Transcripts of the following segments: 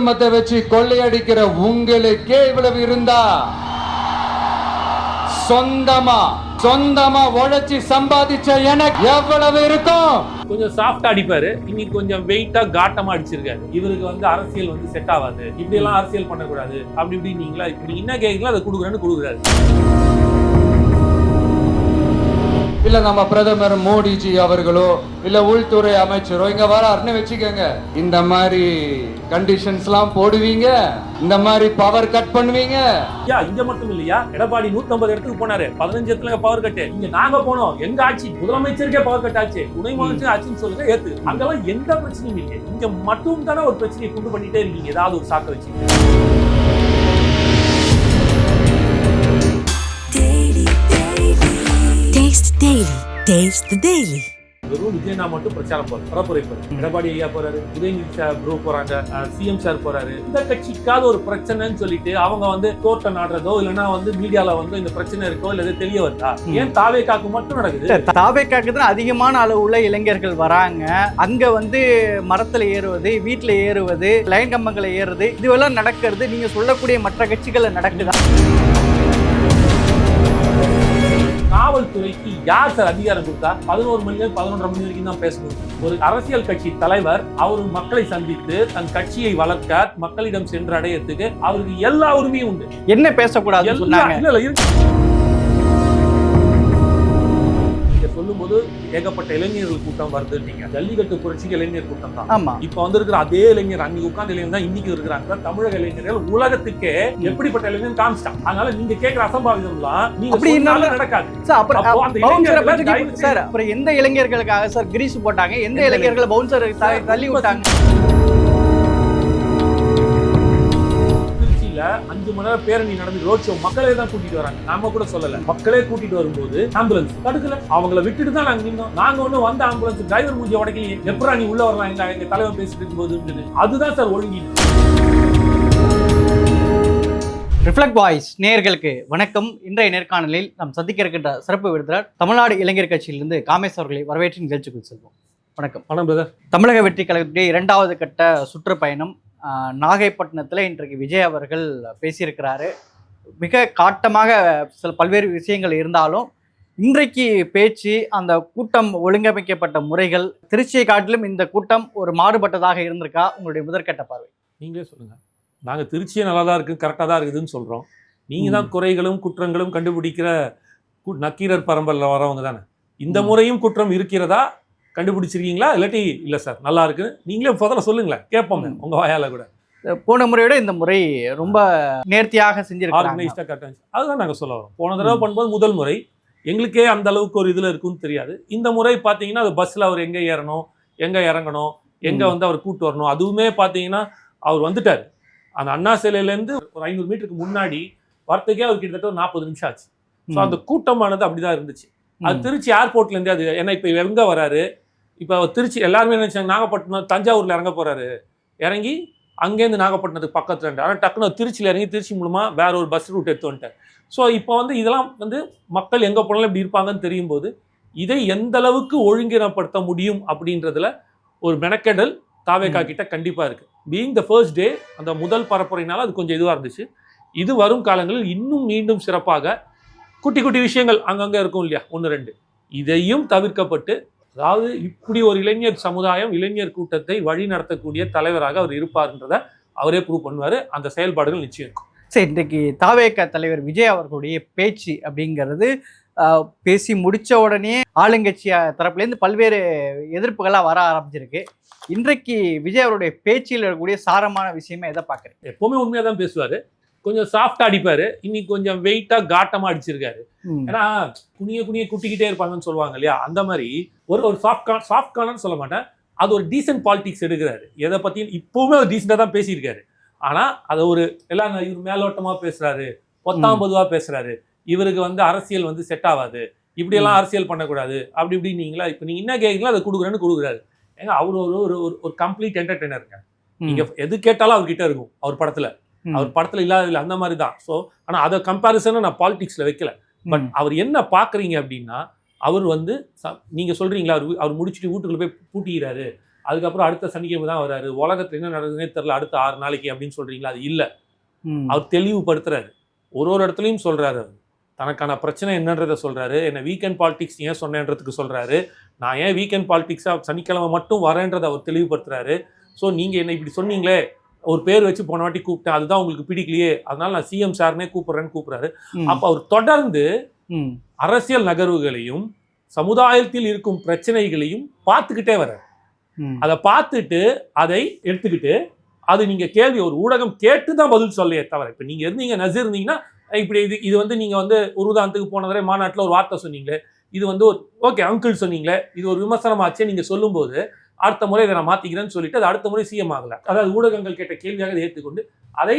குடும்பத்தை வச்சு கொள்ளையடிக்கிற உங்களுக்கே இவ்வளவு இருந்தா? சொந்தமா சொந்தமா உழைச்சி சம்பாதிச்ச எனக்கு எவ்வளவு இருக்கும்? கொஞ்சம் சாஃப்டா அடிப்பாரு. இன்னைக்கு கொஞ்சம் வெயிட்டா காட்டமா அடிச்சிருக்காரு. இவருக்கு வந்து அரசியல் வந்து செட் ஆகாது. இப்படி எல்லாம் அரசியல் பண்ணக்கூடாது. அப்படி இப்படி நீங்களா இப்படி என்ன கேக்குறீங்களோ அதை கொடுக்குறேன்னு கொடுக்குறாரு. இல்லை நம்ம பிரதமர் மோடிஜி அவர்களோ இல்லை உள்துறை அமைச்சரோ இங்க வராருன்னு வச்சுக்கோங்க. இந்த மாதிரி கண்டிஷன்ஸ்லாம் போடுவீங்க. இந்த மாதிரி பவர் கட் பண்ணுவீங்க. ஐயா இங்க மட்டும் இல்லையா? எடப்பாடி 150 இடத்துக்கு போனாரு. பதினஞ்சு இடத்துல பவர் கட்டு இங்க நாங்க போனோம். எங்க ஆட்சி? முதலமைச்சருக்கே பவர் கட் ஆச்சு. துணை முதலமைச்சர் ஆட்சின்னு சொல்லுங்க ஏத்து. அங்கெல்லாம் எந்த பிரச்சனையும் இல்லை இங்க மட்டும் தானே ஒரு பிரச்சனையை கொண்டு பண்ணிட்டே இருக்கீங்க. ஏதாவது ஒரு சாக்க வச்சு Taste the Daily. வெறும் விஜயனா மட்டும் பிரச்சாரம் போறாரு பரப்புரை போறாரு எடப்பாடி ஐயா போறாரு உதயநிதி சார் ப்ரோ போறாங்க சிஎம் சார் போறாரு இந்த கட்சிக்காவது ஒரு பிரச்சனைன்னு சொல்லிட்டு அவங்க வந்து கோர்ட்டை நாடுறதோ இல்லைன்னா வந்து மீடியால வந்து இந்த பிரச்சனை இருக்கோ இல்ல தெரிய வருதா? ஏன் தாவே காக்கு மட்டும் நடக்குது? தாவேக்காக்கு தான் அதிகமான அளவு உள்ள இளைஞர்கள் வராங்க. அங்க வந்து மரத்துல ஏறுவது வீட்டுல ஏறுவது லைன் கம்பங்களை ஏறுறது இதுவெல்லாம் நடக்கிறது நீங்க சொல்லக்கூடிய மற்ற கட்சிகள்ல நடக்குதா? காவல்துறைக்கு யார் சார் அதிகாரம் கொடுத்தா? பதினோரு மணி பதினொன்றரை மணி வரைக்கும் தான் பேசணும். ஒரு அரசியல் கட்சி தலைவர் அவர் மக்களை சந்தித்து தன் கட்சியை வளர்க்க மக்களிடம் சென்று அடையறதுக்கு அவருக்கு எல்லா உரிமையும் உண்டு. என்ன சொன்னாங்க? இல்ல, இல்ல, இருக்கு. சொல்லும்போது ஏகப்பட்ட இளைஞர்கள் கூட்டம் வருது. நீங்க. ஜல்லிக்கட்டு புரட்சிக்கு இளைஞர் கூட்டம் தான். ஆமா. இப்ப வந்திருக்கிற அதே இளைஞர் அன்னைக்கு உட்கார்ந்த இளைஞர் தான் இன்னைக்கு இருக்கிறாங்க. தமிழக இளைஞர்கள் உலகத்துக்கே எப்படிப்பட்ட இளைஞர் காமிச்சிட்டான் அதனால நீங்க கேட்கிற அசம்பாவிதம்லாம் நீங்க நடக்காது. சார் அப்புறம் எந்த இளைஞர்களுக்காக சார் கிரீஸ் போட்டாங்க? எந்த இளைஞர்களை பவுன்சர் சார், தள்ளி விட்டாங்க? அஞ்சு மணி நேரம் பேரணி நடந்து ரோட் ஷோ மக்களே தான் கூட்டிட்டு வராங்க. நாம கூட சொல்லல. மக்களே கூட்டிட்டு வரும்போது ஆம்புலன்ஸ் தடுக்கல. அவங்கள விட்டுட்டு தான் நாங்க நின்னோம். நாங்க ஒண்ணு வந்த ஆம்புலன்ஸ் டிரைவர் மூஞ்சி உடைக்கலையே எப்பரா நீ உள்ள வரலாம். எங்க எங்க தலைவர் பேசிட்டு இருக்கும்போது அதுதான் சார் ஒழுங்கி ரிஃப்ளெக்ட் வாய்ஸ் நேயர்களுக்கு வணக்கம். இன்றைய நேர்காணலில் நாம் சந்திக்க இருக்கின்ற சிறப்பு விருந்தினர் தமிழ்நாடு இளைஞர் கட்சியிலிருந்து காமேஸ் அவர்களை வரவேற்று நிகழ்ச்சிக்குள் செல்வோம். வணக்கம். பணம் பிரதர் தமிழக வெற்றி கழகத்துடைய இரண்டாவது கட்ட சுற்றுப்பயணம் நாகைப்பட்டினத்தில் இன்றைக்கு விஜய் அவர்கள் பேசியிருக்கிறாரு. மிக காட்டமாக சில பல்வேறு விஷயங்கள் இருந்தாலும் இன்றைக்கு பேச்சு அந்த கூட்டம் ஒழுங்கமைக்கப்பட்ட முறைகள் திருச்சியை காட்டிலும் இந்த கூட்டம் ஒரு மாறுபட்டதாக இருந்திருக்கா? உங்களுடைய முதற்கட்ட பார்வை. நீங்களே சொல்லுங்க. நாங்க திருச்சியே நல்லா தான் இருக்கு கரெக்டாக தான் இருக்குதுன்னு சொல்றோம். நீங்க தான் குறைகளும் குற்றங்களும் கண்டுபிடிக்கிற கு- நக்கீரர் பரம்பரில் வரவங்க தானே. இந்த. முறையும் குற்றம் இருக்கிறதா? கண்டுபிடிச்சிருக்கீங்களா? இல்லாட்டி இல்ல சார் நல்லா இருக்கு. நீங்களே முதல்ல சொல்லுங்களேன். கேட்போங்க ம். உங்க வாயால கூட. போன முறையோட இந்த முறை ரொம்ப நேர்த்தியாக செஞ்சிருக்காங்க அதுதான் நாங்கள் சொல்ல வரோம். போன தடவை. பண்ணும்போது முதல் முறை. எங்களுக்கே அந்த அளவுக்கு ஒரு இதில் இருக்குன்னு தெரியாது. இந்த முறை பார்த்தீங்கன்னா அது பஸ்ஸில் அவர் எங்கே ஏறணும் எங்கே இறங்கணும் எங்கே. வந்து அவர் கூட்டு வரணும் அதுவுமே பார்த்தீங்கன்னா அவர் வந்துட்டார். அந்த அண்ணா சிலையிலேருந்து ஒரு ஐநூறு மீட்டருக்கு முன்னாடி வரத்துக்கே அவர் கிட்டத்தட்ட ஒரு நாற்பது நிமிஷம் ஆச்சு. ஸோ அந்த கூட்டமானது அப்படிதான் இருந்துச்சு. அது. திருச்சி ஏர்போர்ட்லேருந்தே அது ஏன்னா இப்போ எங்கே வராரு? இப்போ திருச்சி எல்லாருமே நினைச்சாங்க நாகப்பட்டினம் தஞ்சாவூரில் இறங்க போறாரு. இறங்கி அங்கேருந்து நாகப்பட்டினத்துக்கு பக்கத்துல இருந்து ஆனால் டக்குனு திருச்சியில் இறங்கி திருச்சி மூலமா வேற ஒரு பஸ் ரூட் எடுத்து வந்துட்டார். ஸோ இப்போ வந்து இதெல்லாம் வந்து மக்கள் எங்கே போனாலும் இப்படி இருப்பாங்கன்னு தெரியும் போது இதை எந்த அளவுக்கு ஒழுங்கினப்படுத்த முடியும் அப்படின்றதுல ஒரு மெனக்கெடல் தாவேகா ம். கிட்ட கண்டிப்பா இருக்கு. பீயிங் த ஃபர்ஸ்ட் டே அந்த முதல் பரப்புரைனால அது கொஞ்சம் இதுவாக இருந்துச்சு. இது வரும் காலங்களில் இன்னும் மீண்டும் சிறப்பாக குட்டி குட்டி விஷயங்கள் அங்கங்கே இருக்கும் இல்லையா? ஒன்று ரெண்டு. இதையும் தவிர்க்கப்பட்டு அதாவது இப்படி ஒரு இளைஞர் சமுதாயம் இளைஞர் கூட்டத்தை வழி நடத்தக்கூடிய தலைவராக அவர் இருப்பார்ன்றத அவரே ப்ரூவ் பண்ணுவார். அந்த செயல்பாடுகள் நிச்சயம் இருக்கும். சரி இன்றைக்கு தாவேக தலைவர் விஜய் அவர்களுடைய பேச்சு அப்படிங்கிறது பேசி முடிச்ச உடனே ஆளுங்கட்சி தரப்புலேருந்து பல்வேறு எதிர்ப்புகளாக வர ஆரம்பிச்சிருக்கு. இன்றைக்கு விஜய் அவருடைய பேச்சில் இருக்கக்கூடிய சாரமான விஷயமா எதை பார்க்குறேன் எப்பவுமே உண்மையாக தான் பேசுவார். கொஞ்சம் சாஃப்டா அடிப்பாரு. இன்னைக்கு கொஞ்சம் வெயிட்டா காட்டமா அடிச்சிருக்காரு. ஏன்னா குனிய குனிய குட்டிக்கிட்டே இருப்பாங்கன்னு சொல்லுவாங்க இல்லையா? அந்த மாதிரி ஒரு ஒரு சாஃப்ட் கான் சாஃப்ட் கார்னர்னு சொல்ல மாட்டேன். அது ஒரு டீசென்ட் பாலிடிக்ஸ் எடுக்கிறாரு. எதை பத்தி இப்பவுமே ஒரு டீசெண்டாக தான் பேசியிருக்காரு. ஆனா அதை ஒரு எல்லாம் இவர் மேலோட்டமா பேசுறாரு. பொத்தாம் பொதுவா பேசுறாரு. இவருக்கு வந்து அரசியல் வந்து செட் ஆகாது. இப்படியெல்லாம் அரசியல் பண்ணக்கூடாது. அப்படி இப்படி நீங்களா இப்போ நீங்க என்ன கேட்குறீங்களோ அதை கொடுக்குறேன்னு கொடுக்குறாரு. ஏங்க அவர் ஒரு ஒரு ஒரு ஒரு கம்ப்ளீட் என்டர்டைனருங்க நீங்க எது கேட்டாலும் அவர்கிட்ட இருக்கும் அவர் படத்துல. அவர் படத்துல இல்லாத இல்லை அந்த மாதிரி தான். ஸோ ஆனா அதை கம்பேரிசனை நான் பாலிடிக்ஸ்ல வைக்கல. பட் அவர் என்ன பாக்குறீங்க அப்படின்னா அவர் வந்து ச- நீங்க சொல்றீங்களா அவர் அவர் முடிச்சுட்டு வீட்டுக்குள்ள போய் பூட்டிக்கிறாரு. அதுக்கப்புறம் அடுத்த சனிக்கிழமை தான் வராரு உலகத்துல என்ன நடக்குதுன்னே தெரியல அடுத்த ஆறு நாளைக்கு அப்படின்னு சொல்றீங்களா? அது இல்ல. அவர் தெளிவுபடுத்துறாரு. ஒரு ஒரு இடத்துலையும் சொல்றாரு அவர். தனக்கான பிரச்சனை என்னன்றதை சொல்றாரு. என்ன வீக்கெண்ட் பாலிடிக்ஸ் ஏன் சொன்னேன்றதுக்கு சொல்றாரு. நான் ஏன் வீக்கெண்ட் பாலிடிக்ஸா சனிக்கிழமை மட்டும் வரேன்றதை அவர் தெளிவுபடுத்துறாரு. ஸோ நீங்க என்ன இப்படி சொன்னீங்களே ஒரு பேர் வச்சு போன வாட்டி கூப்பிட்டேன் அதுதான் உங்களுக்கு பிடிக்கலையே அதனால நான் சிஎம் சார்னே கூப்பிடுறேன்னு கூப்பிடுறாரு. அப்ப அவர் தொடர்ந்து. அரசியல் நகர்வுகளையும் சமுதாயத்தில் இருக்கும் பிரச்சனைகளையும் பார்த்துக்கிட்டே வர்றாரு. அதை பார்த்துட்டு அதை எடுத்துக்கிட்டு அது நீங்க கேள்வி ஒரு ஊடகம் கேட்டு தான் பதில் சொல்லையே தவிர இப்ப நீங்க இருந்தீங்க நசீர் இருந்தீங்கன்னா இப்படி இது இது வந்து நீங்க வந்து ஒரு உதாரணத்துக்கு போன தடவை மாநாட்டில் ஒரு வார்த்தை சொன்னீங்களே இது வந்து ஒரு ஓகே அங்கிள் சொன்னீங்களே இது ஒரு விமர்சனமாச்சே நீங்க சொல்லும்போது அடுத்த முறை இதை நான் மாத்திக்கிறேன்னு சொல்லிட்டு அது அடுத்த முறை சிஎம் ஆகல. அதாவது ஊடகங்கள் கேட்ட கேள்வியாக அதை ஏற்றுக்கொண்டு அதை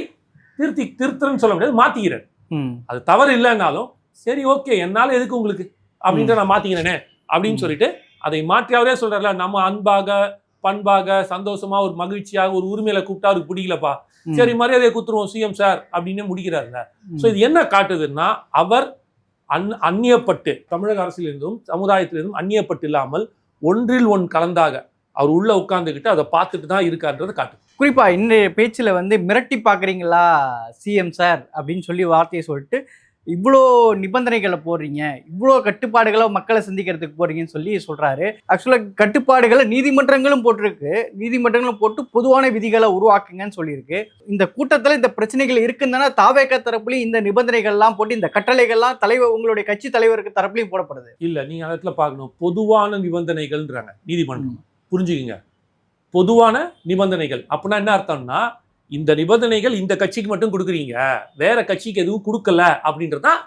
திருத்தி திருத்தன்னு சொல்ல முடியாது மாத்திக்கிறேன். ம். அது தவறு இல்லைன்னாலும் சரி ஓகே என்னால எதுக்கு உங்களுக்கு? அப்படின்ற நான் மாத்திக்கிறேனே அப்படின்னு. சொல்லிட்டு அதை மாற்றி அவரே சொல்றாருல நம்ம அன்பாக பண்பாக சந்தோஷமா ஒரு மகிழ்ச்சியாக ஒரு உரிமையில கூப்பிட்டா அவருக்கு பிடிக்கலப்பா. சரி மரியாதையை குத்துருவோம் சிஎம் சார் அப்படின்னு முடிக்கிறாருல. ஸோ இது என்ன காட்டுதுன்னா அவர் அந் அந்நியப்பட்டு தமிழக அரசியலிருந்தும் சமுதாயத்திலிருந்தும் அந்நியப்பட்டு இல்லாமல் ஒன்றில் ஒன் கலந்தாக அவர் உள்ள உட்கார்ந்துக்கிட்டு அதை பார்த்துட்டு தான் இருக்காருன்றதை காட்டு. குறிப்பா இன்றைய பேச்சுல வந்து மிரட்டி பாக்குறீங்களா சிஎம் சார் அப்படின்னு சொல்லி வார்த்தையை சொல்லிட்டு இவ்வளோ நிபந்தனைகளை போடுறீங்க இவ்வளோ கட்டுப்பாடுகளை மக்களை சந்திக்கிறதுக்கு போறீங்கன்னு சொல்லி சொல்றாரு. ஆக்சுவலாக கட்டுப்பாடுகளை நீதிமன்றங்களும் போட்டிருக்கு. நீதிமன்றங்களும் போட்டு பொதுவான விதிகளை உருவாக்குங்கன்னு சொல்லியிருக்கு. இந்த கூட்டத்தில் இந்த பிரச்சனைகள் இருக்குன்னு தாவேக்க தரப்புலையும் இந்த நிபந்தனைகள்லாம் போட்டு இந்த கட்டளைகள்லாம் தலைவர் உங்களுடைய கட்சி தலைவருக்கு தரப்புலையும் போடப்படுது. இல்ல நீங்க அந்த இடத்துல பார்க்கணும். பொதுவான நிபந்தனைகள்ன்றாங்க நீதிமன்றம். புரிஞ்சுக்குங்க. பொதுவான நிபந்தனைகள். அப்படின்னா என்ன அர்த்தம்னா இந்த நிபந்தனைகள் இந்த கட்சிக்கு மட்டும் கொடுக்குறீங்க. வேற கட்சிக்கு எதுவும் கொடுக்கல அப்படின்றது தான்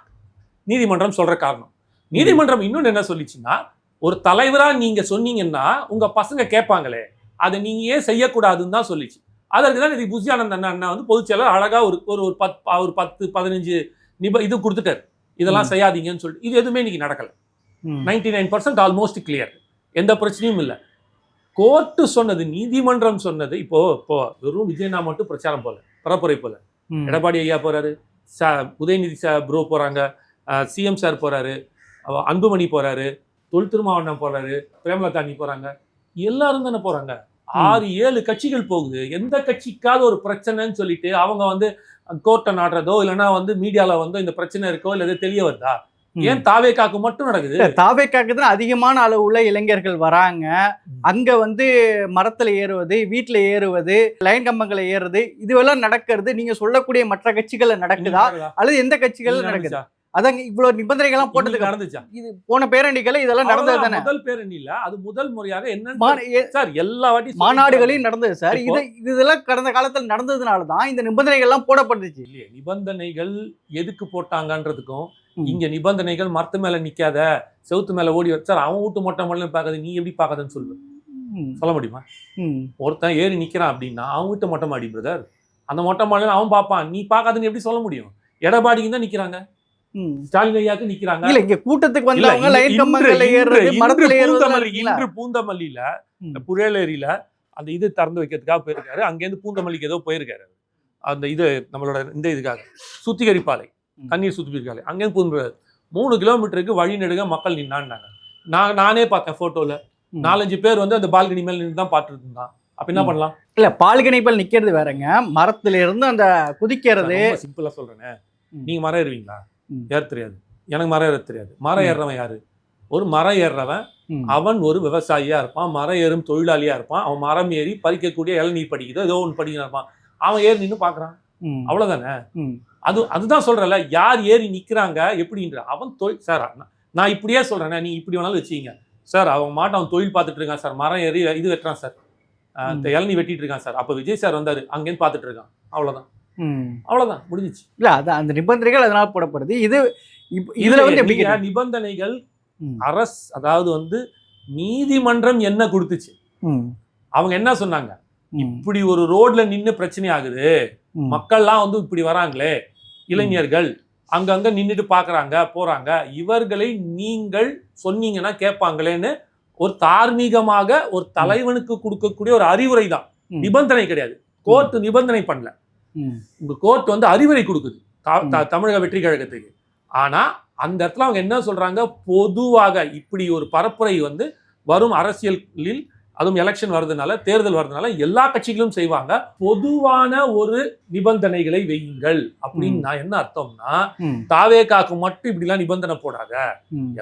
நீதிமன்றம் சொல்ற காரணம். நீதிமன்றம் இன்னொன்னு என்ன சொல்லிச்சுன்னா ஒரு தலைவரா நீங்க சொன்னீங்கன்னா உங்க பசங்க கேட்பாங்களே அதை நீங்க ஏன் செய்யக்கூடாதுன்னு தான் சொல்லிச்சு. அதற்கு தான் இது புஷியானந்த் அண்ணா அண்ணா வந்து பொதுச்செயலர் அழகா ஒரு ஒரு ஒரு பத் ஒரு பத்து பதினஞ்சு நிப இது கொடுத்துட்டாரு. இதெல்லாம். செய்யாதீங்கன்னு சொல்லிட்டு. இது எதுவுமே இன்னைக்கு நடக்கல. Ninety nine percent almost clear. எந்த பிரச்சனையும் இல்லை. கோர்ட்டு சொன்னது நீதிமன்றம் சொன்னது இப்போ இப்போ வெறும் விஜயனா மட்டும் பிரச்சாரம் போல பரப்புரை போல. எடப்பாடி ஐயா போறாரு ச உதயநிதி சார் ப்ரோ போறாங்க சிஎம் சார் போறாரு அன்புமணி போறாரு தொல் திருமாவண்ணன் போறாரு பிரேமலதா நீ போறாங்க எல்லாரும் தானே போறாங்க ஆறு ஏழு கட்சிகள் போகுது எந்த கட்சிக்காவது ஒரு பிரச்சனைன்னு சொல்லிட்டு அவங்க வந்து கோர்ட்டை நாடுறதோ இல்லைன்னா வந்து மீடியால வந்து இந்த பிரச்சனை இருக்கோ இல்லை தெரிய வருதா. ஏன் தாவேக்காக்கு மட்டும் நடக்குது? இல்ல, தாவேக்காக்கு தான் அதிகமான அளவுல இளைஞர்கள் வராங்க. அங்க வந்து மரத்துல ஏறுவது வீட்டுல ஏறுவது லைன் கம்பங்களை ஏறுறது இதுவெல்லாம் நடக்கிறது. நீங்க சொல்லக்கூடிய மற்ற கட்சிகள்ல நடக்குதா? அல்லது எந்த கட்சிகள்ல நடக்குது? அதாங்க இவ்வளவு நிபந்தனைகள்லாம் இன்னைக்கு போட்டதுக்கு நடந்துச்சா? இது போன பேரணிகள் இதெல்லாம் நடந்தது தானே? முதல் பேரணி இல்ல. அது முதல் முறையாக என்ன சார் எல்லா வாட்டி மாநாடுகளையும் நடந்தது சார். இது இதெல்லாம் கடந்த காலத்துல நடந்ததுனால தான் இந்த நிபந்தனைகள்லாம் போடப்பட்டுச்சு. இல்லையே நிபந்தனைகள் எதுக்கு போட்டாங்கன்றதுக்கும். இங்க நிபந்தனைகள் மரத்து மேல நிக்காத செவுத்து மேல ஓடி சார் அவன் வீட்டு மொட்டை மல்லு பார்க்காத நீ எப்படி பார்க்காதன்னு சொல்லு. ம், சொல்ல முடியுமா? ஒருத்தன் ஏறி நிக்கிறான் அப்படின்னா அவன் வீட்டு மொட்டை மாடி பிரதர் அந்த மொட்டை மாடியில் அவன் பார்ப்பான். நீ பார்க்காதுன்னு எப்படி சொல்ல முடியும்? எடப்பாடிக்கு தான் நிக்கிறாங்க. ஸ்டாலின் ஐயாக்கு நிக்கிறாங்க. இல்ல இங்க கூட்டத்துக்கு வந்தவங்க லைன் கம்பங்கள்ல ஏறுறது மரத்துல இன்று பூந்தமல்லியில அந்த இது திறந்து வைக்கிறதுக்காக போயிருக்காரு. அங்கேருந்து பூந்தமல்லிக்கு ஏதோ போயிருக்காரு. அந்த இது நம்மளோட இந்த இதுக்காக. சுத்திகரிப்பாலை. தண்ணீர் சுத்திகரிப்பாலை அங்கேருந்து பூந்து மூணு கிலோமீட்டருக்கு வழி நெடுக மக்கள் நின்னான்னாங்க நான் நானே பார்த்தேன் போட்டோல ம். நாலஞ்சு பேர் வந்து அந்த பால்கனி மேல நின்று தான் பார்த்துட்டு இருந்தான் அப்ப என்ன. பண்ணலாம் இல்ல பால்கனைப்பல் நிக்கிறது வேறங்க மரத்துல இருந்து அந்த குதிக்கிறது சிம்பிளா சொல்றேனே. நீங்க மரம் ஏறுவீங்களா. ஏற தெரியாது எனக்கு மரம் ஏற தெரியாது மரம். ஏறுறவன் யாரு ஒரு மரம் ஏறுறவன். அவன் ஒரு விவசாயியா இருப்பான் மரம் ஏறும் தொழிலாளியா இருப்பான் அவன் மரம் ஏறி பறிக்கக்கூடிய இளநீர் படிக்குதோ ஏதோ ஒன்று படிக்கிறா இருப்பான் அவன் ஏறி நின்று பார்க்கறான் ம். அவ்வளவுதானே. அது அதுதான் சொல்றல யார் ஏறி நிக்கிறாங்க எப்படின்ற? அவன் தொழில் சார் நான்- இப்படியே சொல்றேனே நீ இப்படி வேணாலும் வச்சுக்கீங்க. சார் அவன் மாட்ட அவன் தொழில் பார்த்துட்டு இருக்கான் சார். மரம் ஏறி இது வெட்டுறான் சார். இந்த இளநீ வெட்டிட்டு இருக்கான் சார். அப்ப விஜய் சார் வந்தாரு அங்கேருந்து பார்த்துட்டு இருக்கான். அவ்வளவுதான். ம். அவ்வளவுதான் முடிஞ்சிச்சு. இல்ல அது அந்த நிபந்தனைகள் அதனால போடப்படுது. இது இதுல வந்து எப்படி நிபந்தனைகள். அரசு அதாவது வந்து நீதிமன்றம் என்ன கொடுத்துச்சு. அவங்க என்ன சொன்னாங்க. இப்படி ஒரு ரோட்ல நின்னு பிரச்சனை ஆகுது. மக்கள்லாம் வந்து இப்படி வராங்களே. இளைஞர்கள் அங்கங்க நின்னுட்டு பாக்குறாங்க போறாங்க. இவர்களை நீங்கள் சொன்னீங்கன்னா கேட்பாங்களேன்னு ஒரு தார்மீகமாக ஒரு தலைவனுக்கு கொடுக்கக்கூடிய ஒரு அறிவுரை தான். நிபந்தனை கிடையாது. கோர்ட் நிபந்தனை பண்ணல. உங்க கோர்ட் வந்து அறிவுரை கொடுக்குது. தமிழக வெற்றி கழகத்துக்கு. ஆனா அந்த இடத்துல அவங்க என்ன சொல்றாங்க? பொதுவாக இப்படி ஒரு பரப்புரை வந்து வரும் அரசியலில் அதுவும் எலெக்ஷன் வர்றதுனால தேர்தல் வர்றதுனால எல்லா கட்சிகளும் செய்வாங்க. பொதுவான ஒரு நிபந்தனைகளை வையுங்கள் அப்படின்னு நான் என்ன அர்த்தம்னா ம், தாவேகாக்கு மட்டும் இப்படிலாம் நிபந்தனை போடாத.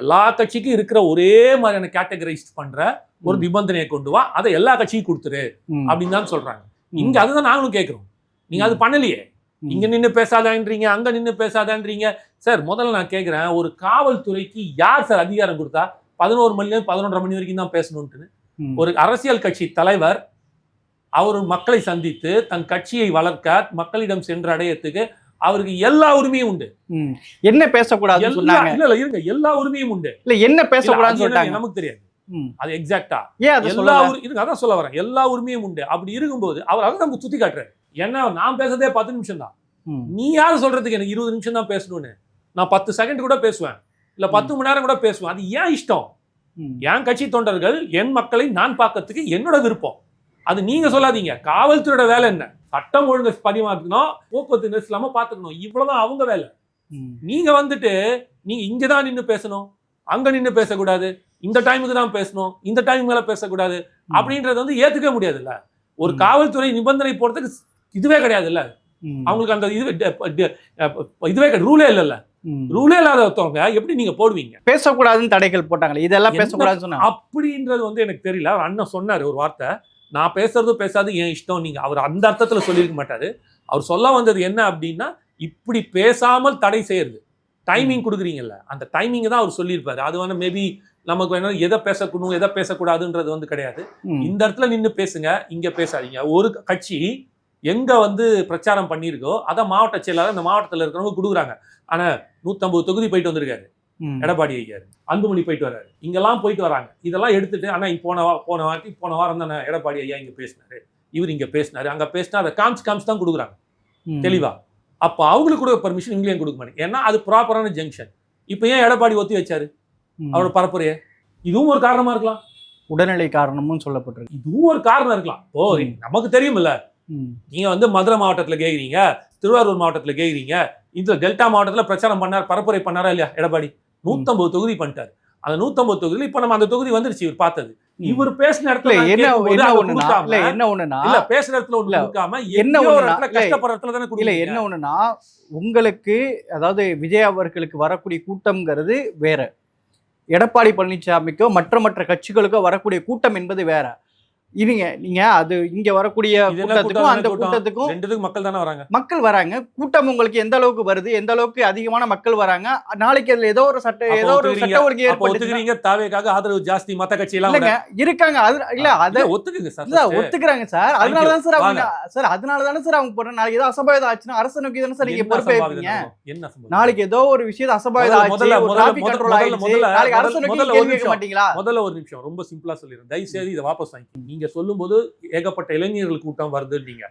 எல்லா கட்சிக்கும் இருக்கிற ஒரே மாதிரியான கேட்டகரைஸ் பண்ற ஒரு. நிபந்தனையை கொண்டு வா. அதை எல்லா கட்சியும் கொடுத்துரு அப்படின்னு தான் சொல்றாங்க. இங்க அதுதான் நாங்களும் கேட்கிறோம் நீங்க அது பண்ணலையே. இங்க நின்னு பேசாதன்றீங்க அங்க நின்னு பேசாதன்றீங்க. சார் முதல்ல நான் கேக்குறேன் ஒரு காவல்துறைக்கு யார் சார் அதிகாரம் கொடுத்தா? பதினோரு மணில இருந்து பதினொன்றரை மணி வரைக்கும் தான் பேசணும்னு ம். ஒரு அரசியல் கட்சி தலைவர் அவர் மக்களை சந்தித்து தன் கட்சியை வளர்க்க மக்களிடம் சென்றடையத்துக்கு அவருக்கு எல்லா உரிமையும் உண்டு. என்ன சொன்னாங்க? இல்ல இல்ல இருங்க. எல்லா உரிமையும் உண்டு. இல்ல என்ன பேசக்கூடாதுன்னு சொல்லிட்டாங்க? நமக்கு தெரியாது. அது எக்ஸாக்டா ஏன் எல்லா இருங்க அதான் சொல்ல வரேன். எல்லா உரிமையும் உண்டு. அப்படி இருக்கும்போது அவர் அதை நமக்கு சுத்தி காட்டுறாரு. ஏன்னா நான் பேசுறதே பத்து நிமிஷம் தான். நீ யார் சொல்றதுக்கு எனக்கு இருபது நிமிஷம் தான் பேசணும்னு? நான் பத்து செகண்ட் கூட பேசுவேன். இல்ல பத்து மணி நேரம் கூட பேசுவேன். அது ஏன் இஷ்டம். என் கட்சி தொண்டர்கள் என் மக்களை நான் பார்க்கறதுக்கு என்னோட விருப்பம். அது நீங்க சொல்லாதீங்க. காவல்துறையோட வேலை என்ன? சட்டம் ஒழுங்கு பதிவாக்கணும் போக்குவரத்து நெரிசல் இல்லாம பாத்துக்கணும். இவ்வளவுதான் அவங்க வேலை. நீங்க வந்துட்டு நீங்க இங்க தான் நின்னு பேசணும். அங்க நின்னு பேசக்கூடாது. இந்த டைமுக்கு தான் பேசணும். இந்த டைம் மேல பேசக்கூடாது. அப்படின்றது வந்து ஏத்துக்க முடியாதுல்ல. ஒரு. காவல்துறை நிபந்தனை போறதுக்கு இதுவே கிடையாதுல்ல. அவங்களுக்கு அந்த இது இதுவே ரூலே இல்லைல்ல. ரூலே இல்லாதவங்க எப்படி நீங்க போடுவீங்க? பேசக்கூடாதுன்னு தடைகள் போட்டாங்களே இதெல்லாம் பேசக்கூடாதுன்னு சொன்னாங்க. அப்படின்றது வந்து எனக்கு தெரியல. அவர் அண்ணன் சொன்னாரு ஒரு வார்த்தை. நான் பேசுறதும் பேசாது என் இஷ்டம். நீங்க அவர் அந்த அர்த்தத்துல சொல்லியிருக்க மாட்டாரு. அவர் சொல்ல வந்தது என்ன அப்படின்னா இப்படி பேசாமல் தடை செய்யறது. டைமிங் கொடுக்குறீங்கல்ல. அந்த டைமிங் தான் அவர் சொல்லியிருப்பாரு. அது வந்து மேபி நமக்கு வேணா எதை பேசக்கூடும் எதை பேசக்கூடாதுன்றது வந்து கிடையாது. இந்த இடத்துல நின்று பேசுங்க இங்க பேசாதீங்க. ஒரு கட்சி எங்க வந்து பிரச்சாரம் பண்ணியிருக்கோ அதை மாவட்ட செயலாளர் இந்த மாவட்டத்தில் இருக்கிறவங்க கொடுக்குறாங்க. ஆனா நூத்தம்பது தொகுதி போயிட்டு வந்திருக்காரு. எடப்பாடி ஐயாரு. அன்புமணி போயிட்டு வராரு. இங்கெல்லாம் போயிட்டு வராங்க. இதெல்லாம் எடுத்துட்டு ஆனா இங்க போன வா- போன வாட்டி போன வாரம் தானே எடப்பாடி ஐயா இங்க பேசினாரு. இவர் இங்க பேசினாரு. அங்க பேசினா அதை காமிச்சு காமிச்சு தான் கொடுக்குறாங்க. ம். தெளிவா. அப்ப அவங்களுக்கு கூட பர்மிஷன் இங்கேயும் கொடுக்க மாட்டேங்க ஏன்னா அது ப்ராப்பரான ஜங்ஷன் இப்போ ஏன் எடப்பாடி ஒத்தி வச்சாரு. அவரோட பரப்புரையை. இதுவும் ஒரு காரணமா இருக்கலாம். உடல்நிலை காரணமும் சொல்லப்பட்டிருக்கு. இதுவும் ஒரு காரணம் இருக்கலாம். ஓ. நமக்கு தெரியுமில்ல ம், நீங்க வந்து மதுரை மாவட்டத்துல கேக்குறீங்க திருவாரூர் மாவட்டத்துல கேக்குறீங்க இந்த டெல்டா மாவட்டத்துல பிரச்சாரம் பண்ணார் பரப்புரை பண்ணாரா இல்லையா எடப்பாடி? நூத்தம்பது தொகுதி பண்ணிட்டாரு. அந்த நூத்தம்பது தொகுதியில இப்ப நம்ம அந்த தொகுதி வந்துருச்சு இவர் பார்த்தது. இவர் பேசின இடத்துல என்ன கேட்கும்போது என்ன அதை ஒண்ணுனா கொடுக்காம, இல்ல பேசுற இடத்துல ஒண்ணு கொடுக்காம என்ன ஒரு இடத்துல கஷ்டப்படுற இடத்துல தானே இல்ல என்ன ஒண்ணுனா உங்களுக்கு அதாவது விஜய் அவர்களுக்கு வரக்கூடிய கூட்டம்ங்கிறது வேற. எடப்பாடி பழனிசாமிக்கோ மற்ற மற்ற கட்சிகளுக்கோ வரக்கூடிய கூட்டம் என்பது வேற. இருங்க நீங்க அது இங்க வரக்கூடிய கூட்டத்துக்கும் அந்த? கூட்டத்துக்கும் ரெண்டுத்துக்கு மக்கள் தானே வராங்க மக்கள் வராங்க கூட்டம் உங்களுக்கு எந்த அளவுக்கு வருது எந்த அளவுக்கு அதிகமான மக்கள் வராங்க நாளைக்கு அதுல ஏதோ ஒரு சட்ட ஏதோ ஒரு. சட்ட ஒழுங்கு ஒத்துக்கிறீங்க தாவேக்காக ஆதரவு ஜாஸ்தி மத்த கட்சி எல்லாம் இல்லங்க இருக்காங்க அது இல்ல அத ஒத்துக்குங்க சார் இல்ல. ஒத்துக்கிறாங்க சார் அதனால. தான் சார் அவங்க வாங்க. சார் அதனால தானே சார் அவங்க போடுற நாளைக்கு ஏதோ அசம்பாவிதம் ஆச்சுன்னா அரசு நோக்கி தானே சார் நீங்க பொறுப்பேற்பீங்க? என்ன? நாளைக்கு ஏதோ ஒரு விஷயம் அசம்பாவிதம் ஆச்சு டிராபிக் கண்ட்ரோல் ஆயிடுச்சு நாளைக்கு அரசு நோக்கி கேள்வி கேட்க. மாட்டீங்களா முதல்ல ஒரு நிமிஷம் ரொம்ப சிம்பிளா சொல்லிடுறேன் தயவு செய்து இதை வாபஸ் வாங்கி நீங்க சொல்லும்போது ஏகப்பட்ட இளைஞர்கள் கூட்டம் வருது நீங்க.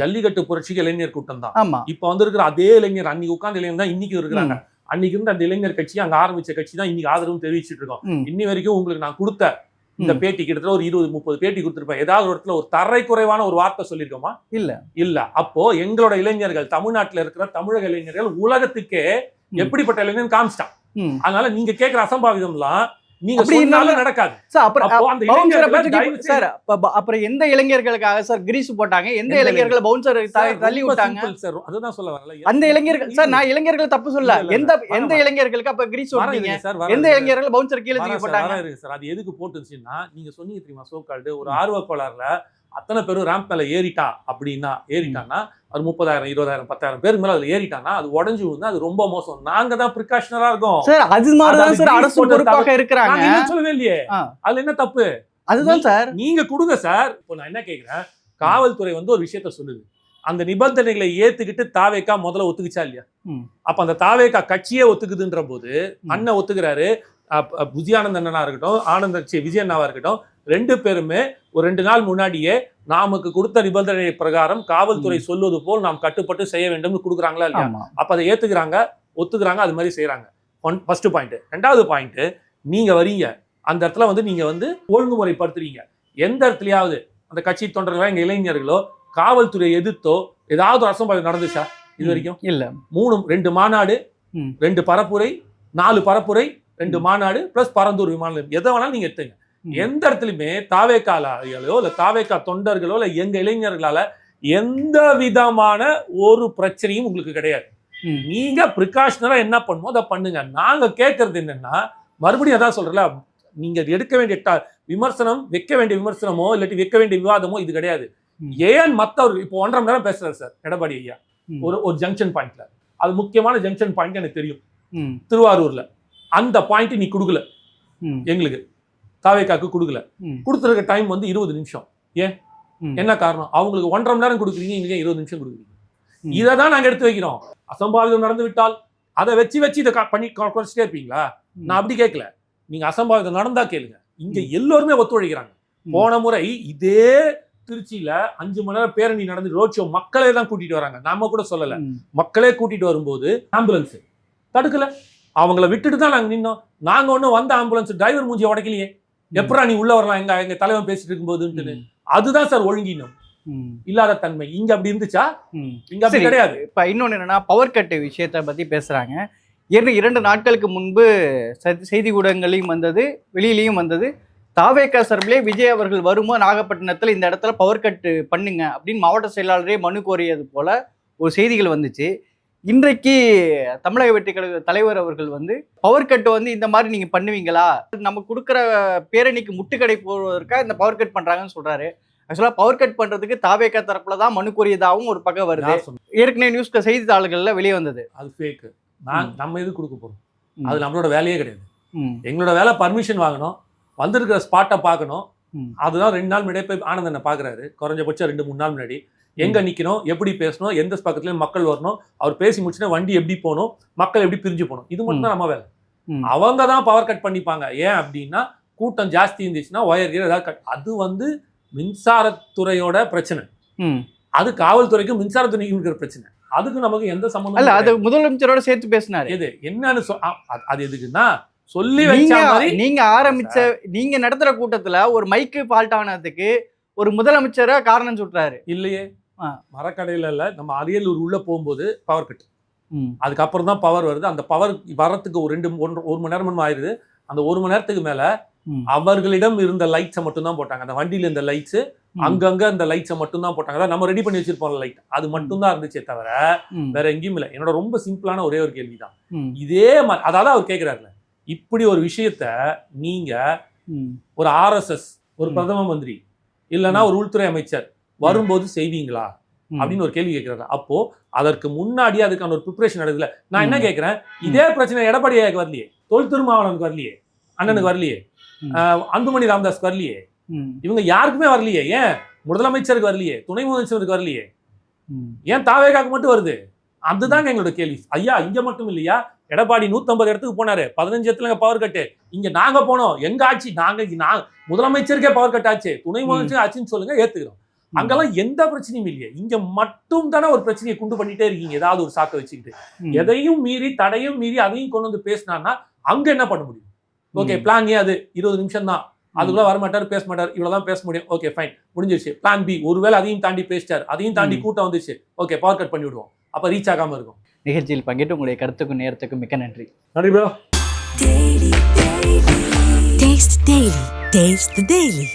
ஜல்லிக்கட்டு புரட்சிக்கு இளைஞர் கூட்டம் தான் இப்ப வந்திருக்கிற அதே இளைஞர் அன்னைக்கு உட்கார்ந்த இளைஞர் தான் இன்னைக்கு இருக்கிறாங்க அன்னைக்கு இருந்த அந்த இளைஞர் கட்சி அங்க ஆரம்பிச்ச கட்சி தான் இன்னைக்கு ஆதரவு தெரிவிச்சிட்டு இருக்கோம். இன்னி வரைக்கும் உங்களுக்கு நான் கொடுத்த இந்த. பேட்டி கிட்டத்தட்ட ஒரு இருபது முப்பது பேட்டி கொடுத்திருப்பேன் ஏதாவது ஒரு இடத்துல ஒரு தரை குறைவான ஒரு வார்த்தை சொல்லியிருக்கோமா இல்ல. இல்ல அப்போ எங்களோட இளைஞர்கள் தமிழ்நாட்டுல இருக்கிற தமிழக இளைஞர்கள் உலகத்துக்கே. எப்படிப்பட்ட இளைஞன் காமிச்சிட்டான். அதனால நீங்க கேட்கிற அசம்பாவிதம்லாம் நீங்க சொன்னாலும் நடக்காது சார் அப்புறம் அப்போ அந்த பவுன்சரை சார் அப்புறம் எந்த இளைஞர்களுக்காக சார் கிரீஸ் போட்டாங்க எந்த இளைஞர்கள் பவுன்சர் சார், தள்ளி விட்டாங்க சார். அதுதான் சொல்ல வரல. அந்த இளைஞர்கள் சார் நான் இளைஞர்கள் தப்பு சொல்ல எந்த. எந்த. இளைஞர்களுக்கு அப்ப கிரீஸ் இருங்க சார், எந்த. இளைஞர்கள் பவுன்சர் கீழே தூக்கி போட்டாங்க சார். அது எதுக்கு போட்டுச்சுன்னா நீங்க சொன்னீங்க தெரியுமா சோக்கால்டு ஒரு ஆர்வக்கோளாறுல அத்தனை பேரும் ரேம்ப் மேல ஏறிட்டான் அப்படின்னா ஏறிட்டான்னா அது முப்பதாயிரம் இருபதாயிரம் பத்தாயிரம் பேருக்கு மேல அதுல ஏறிட்டான்னா அது உடஞ்சு விழுந்தா அது ரொம்ப மோசம். நாங்க தான் ப்ரிகாஷனரா இருக்கோம். சார் அது அதாவது சார் அரசு பொறுப்பாக இருக்கிறாங்க. சொல்லவே இல்லையே. அதுல என்ன தப்பு? அதுதான் சார். நீங்க கொடுங்க சார். இப்போ நான் என்ன கேக்குறேன்? காவல்துறை வந்து ஒரு விஷயத்த சொல்லுது. அந்த நிபந்தனைகளை ஏத்துக்கிட்டு தாவேக்கா முதல்ல ஒத்துக்குச்சா இல்லையா. அப்ப அந்த தாவேக்கா கட்சியே ஒத்துக்குதுன்ற போது. அண்ணன் ஒத்துக்கிறாரு அப்- அப் புதியானந்த அண்ணனா இருக்கட்டும் ஆனந்த சி விஜயண்ணாவா இருக்கட்டும் ரெண்டு பேருமே ஒரு ரெண்டு நாள் முன்னாடியே நாமக்கு கொடுத்த நிபந்தனை பிரகாரம் காவல்துறை சொல்வது போல் நாம் கட்டுப்பட்டு செய்ய வேண்டும்னு கொடுக்குறாங்களா இல்லையா? அப்ப அதை ஏத்துக்கிறாங்க ஒத்துக்கிறாங்க அது மாதிரி செய்யறாங்க ஃபர்ஸ்ட் பாயிண்ட் ரெண்டாவது பாயிண்ட் நீங்க வரீங்க அந்த இடத்துல வந்து நீங்க வந்து ஒழுங்குமுறைப்படுத்துறீங்க. எந்த இடத்துலயாவது அந்த கட்சி தொண்டர்களோ எங்க இளைஞர்களோ காவல்துறையை எதிர்த்தோ ஏதாவது ஒரு அசம்பாவிதம் நடந்துச்சா? இது வரைக்கும்? இல்ல. மூணு ரெண்டு மாநாடு. ரெண்டு பரப்புரை நாலு பரப்புரை ரெண்டு மாநாடு பிளஸ் பரந்தூர் விமான நிலையம் எதை வேணாலும் நீங்க எடுத்துங்க. எந்த இடத்துலயுமே தாவேக்காலையோ இல்ல தாவேக்கா தொண்டர்களோ இல்ல எங்க இளைஞர்களால எந்த விதமான ஒரு பிரச்சனையும் உங்களுக்கு கிடையாது. நீங்க ப்ரிகாஷனரா என்ன பண்ணுமோ அதை பண்ணுங்க. நாங்க கேட்கறது என்னன்னா மறுபடியும் அதான் சொல்றல நீங்க எடுக்க வேண்டிய விமர்சனம் வைக்க வேண்டிய விமர்சனமோ இல்லாட்டி வைக்க வேண்டிய விவாதமோ இது கிடையாது. ஏன் மத்தவர் இப்போ ஒன்றரை மணி நேரம் பேசுறாரு சார் எடப்பாடி ஐயா. ஒரு ஒரு ஜங்ஷன் பாயிண்ட்ல அது முக்கியமான ஜங்ஷன் பாயிண்ட் எனக்கு தெரியும். திருவாரூர்ல. அந்த பாயிண்ட் நீ கொடுக்கல. எங்களுக்கு. தாவேக்காக்கு கொடுக்கல. கொடுத்துருக்க டைம் வந்து இருபது நிமிஷம். ம். என்ன காரணம்? அவங்களுக்கு ஒன்றரை மணி நேரம் கொடுக்குறீங்க ஏன் இருபது நிமிஷம் கொடுக்குறீங்க. இதை தான் நாங்க எடுத்து வைக்கிறோம். அசம்பாவிதம் நடந்து விட்டால் அதை வச்சு வச்சு இதை பண்ணி குறைச்சிட்டே இருப்பீங்களா? நான் அப்படி கேட்கல. நீங்க அசம்பாவிதம் நடந்தா கேளுங்க. இங்க எல்லோருமே ஒத்துழைக்கிறாங்க. போன முறை இதே திருச்சியில அஞ்சு மணி நேரம் பேரணி நடந்து ரோட் ஷோ மக்களே தான் கூட்டிட்டு வராங்க. நாம கூட சொல்லல. மக்களே கூட்டிட்டு வரும்போது ஆம்புலன்ஸ் தடுக்கல. அவங்கள விட்டுட்டு தான் நாங்க நின்னோம். நாங்க ஒண்ணும் வந்த ஆம்புலன்ஸ் டிரைவர் மூஞ்சி உடைக்கலையே. எப்படா நீ உள்ள வரலாம்? எங்க எங்க தலைவன் பேசிட்டு இருக்கும்போதுன்னு அதுதான் சார் ஒழுங்கினம் ம், இல்லாத தன்மை. இங்க அப்படி இருந்துச்சா? ம். இங்க அப்படி. கிடையாது. இப்ப இன்னொன்னு என்னன்னா பவர் கட் விஷயத்தை பத்தி பேசுறாங்க. இரண்டு இரண்டு நாட்களுக்கு முன்பு செய்தி- செய்தி ஊடகங்களையும் வந்தது வெளியிலையும் வந்தது. தாவேக்கா சார்பிலே விஜய் அவர்கள் வரும்போது நாகப்பட்டினத்துல இந்த இடத்துல பவர் கட் பண்ணுங்க அப்படின்னு மாவட்ட செயலாளரே மனு கோரியது போல ஒரு செய்திகள் வந்துச்சு. இன்றைக்கு தமிழக வெற்றி கழக தலைவர் அவர்கள் வந்து பவர் கட் வந்து இந்த மாதிரி நீங்க பண்ணுவீங்களா? நம்ம கொடுக்குற பேரணிக்கு முட்டுக்கடை போடுவதற்காக இந்த பவர் கட் பண்றாங்கன்னு சொல்றாரு. ஆக்சுவலா பவர் கட் பண்றதுக்கு தாவேக்கா தரப்புல தான் மனு கோரியதாகவும் ஒரு பக்கம் வருது? ஏற்கனவே நியூஸ் செய்தித்தாள்கள்ல வெளியே வந்தது. அது ஃபேக் நான். நம்ம எது கொடுக்க போறோம்? ம். அது நம்மளோட வேலையே கிடையாது. எங்களோட வேலை பர்மிஷன் வாங்கணும். வந்திருக்கிற ஸ்பாட்டை பார்க்கணும். அதுதான் ரெண்டு நாள் முன்னாடியே போய் ஆனந்தனை பாக்குறாரு குறைஞ்சபட்சம் ரெண்டு மூணு நாள் முன்னாடி. எங்க நிக்கணும் எப்படி பேசணும்? எந்த பக்கத்துலயும் மக்கள் வரணும்? அவர் பேசி முடிச்சுன்னா வண்டி எப்படி போகணும்? மக்கள் எப்படி பிரிஞ்சு போகணும்? இது மட்டும் தான் நம்ம வேலை. அவங்க தான் பவர் கட் பண்ணிப்பாங்க. ஏன் அப்படின்னா கூட்டம் ஜாஸ்தி இருந்துச்சுன்னா ஒயர் ஏதாவது கட் அது வந்து மின்சாரத்துறையோட பிரச்சனை. அது காவல்துறைக்கும் மின்சாரத்துறைக்கும் இருக்கிற பிரச்சனை. அதுக்கு நமக்கு எந்த சம்பந்தம் அது முதலமைச்சரோட சேர்த்து பேசினாரு. எது? என்னன்னு சொ- அது- எதுக்குன்னா சொல்லி வச்ச மாதிரி நீங்க ஆரம்பிச்ச நீங்க நடத்துற கூட்டத்துல ஒரு மைக்கு ஃபால்ட் ஆனதுக்கு ஒரு முதலமைச்சரை காரணம் சொல்றாரு. இல்லையே. மரக்கடையில இல்ல நம்ம அரியலூர் உள்ள போகும்போது பவர் கட் அதுக்கப்புறம் தான் பவர் வருது. அந்த பவர் வரத்துக்கு ஒரு ரெண்டு ஒன்று ஒரு மணி நேரம் ஆயிருது. அந்த ஒரு மணி நேரத்துக்கு மேல. அவர்களிடம் இருந்த லைட்ஸை மட்டும் தான் போட்டாங்க. அந்த வண்டியில இருந்த லைட்ஸ். அங்கங்க அந்த லைட்ஸை மட்டும் தான் போட்டாங்க. அதான் நம்ம ரெடி பண்ணி வச்சிருப்போம் லைட் அது மட்டும் தான் இருந்துச்சே தவிர வேற எங்கேயும் இல்லை. என்னோட ரொம்ப சிம்பிளான ஒரே ஒரு கேள்விதான். இதே மாதிரி அதாவது அவர் கேட்கிறாருல இப்படி ஒரு விஷயத்த நீங்க ஒரு ஆர்எஸ்எஸ் ஒரு. பிரதம மந்திரி இல்லைன்னா ஒரு உள்துறை அமைச்சர் வரும்போது செய்வீங்களா. அப்படின்னு ஒரு கேள்வி கேட்கிறாரு அப்போ அதற்கு முன்னாடி அதுக்கான ஒரு ப்ரிப்பரேஷன் நடக்குதுல. நான் என்ன. கேட்கிறேன் இதே பிரச்சனை எடப்பாடி ஐயாக்கு வரலையே. தொல் திருமாவளவனுக்கு வரலையே. அண்ணனுக்கு வரலையே. அன்புமணி ராமதாஸ்க்கு வரலையே. இவங்க யாருக்குமே வரலையே. ஏன்? முதலமைச்சருக்கு வரலையே. துணை முதலமைச்சருக்கு வரலையே. ஏன் தாவேகாக்கு மட்டும் வருது? அதுதாங்க எங்களோட கேள்வி. ஐயா இங்க மட்டும் இல்லையா? எடப்பாடி 150 இடத்துக்கு போனாரு. பதினஞ்சு இடத்துல பவர் கட்டு இங்க நாங்க போனோம். எங்க ஆட்சி? நாங்க முதலமைச்சருக்கே பவர் கட் ஆச்சு. துணை முதலமைச்சர் ஆச்சுன்னு சொல்லுங்க ஏத்துக்கிறோம். அங்கெல்லாம் எந்த பிரச்சனையும் இல்லையே. இங்க மட்டும் தானே ஒரு பிரச்சனையை குண்டு பண்ணிட்டே இருக்கீங்க. ஏதாவது ஒரு சாக்க வச்சுக்கிட்டு. எதையும் மீறி தடையும் மீறி அதையும் கொண்டு வந்து பேசினான்னா அங்க என்ன பண்ண முடியும்? ஓகே. பிளான் ஏ அது. இருபது நிமிஷம் தான் அதுக்குள்ள வர மாட்டாரு பேச மாட்டாரு இவ்வளவுதான் பேச முடியும். ஓகே ஃபைன் முடிஞ்சிருச்சு. பிளான் பி ஒருவேளை அதையும் தாண்டி பேசிட்டாரு. அதையும் தாண்டி. கூட்டம் வந்துச்சு ஓகே பவர் கட் பண்ணி விடுவோம். அப்ப ரீச் ஆகாம இருக்கும். நிகழ்ச்சியில் பங்கேற்று உங்களுடைய கருத்துக்கும் நேரத்துக்கும் மிக்க நன்றி. நன்றி bro Daily. Taste the Daily.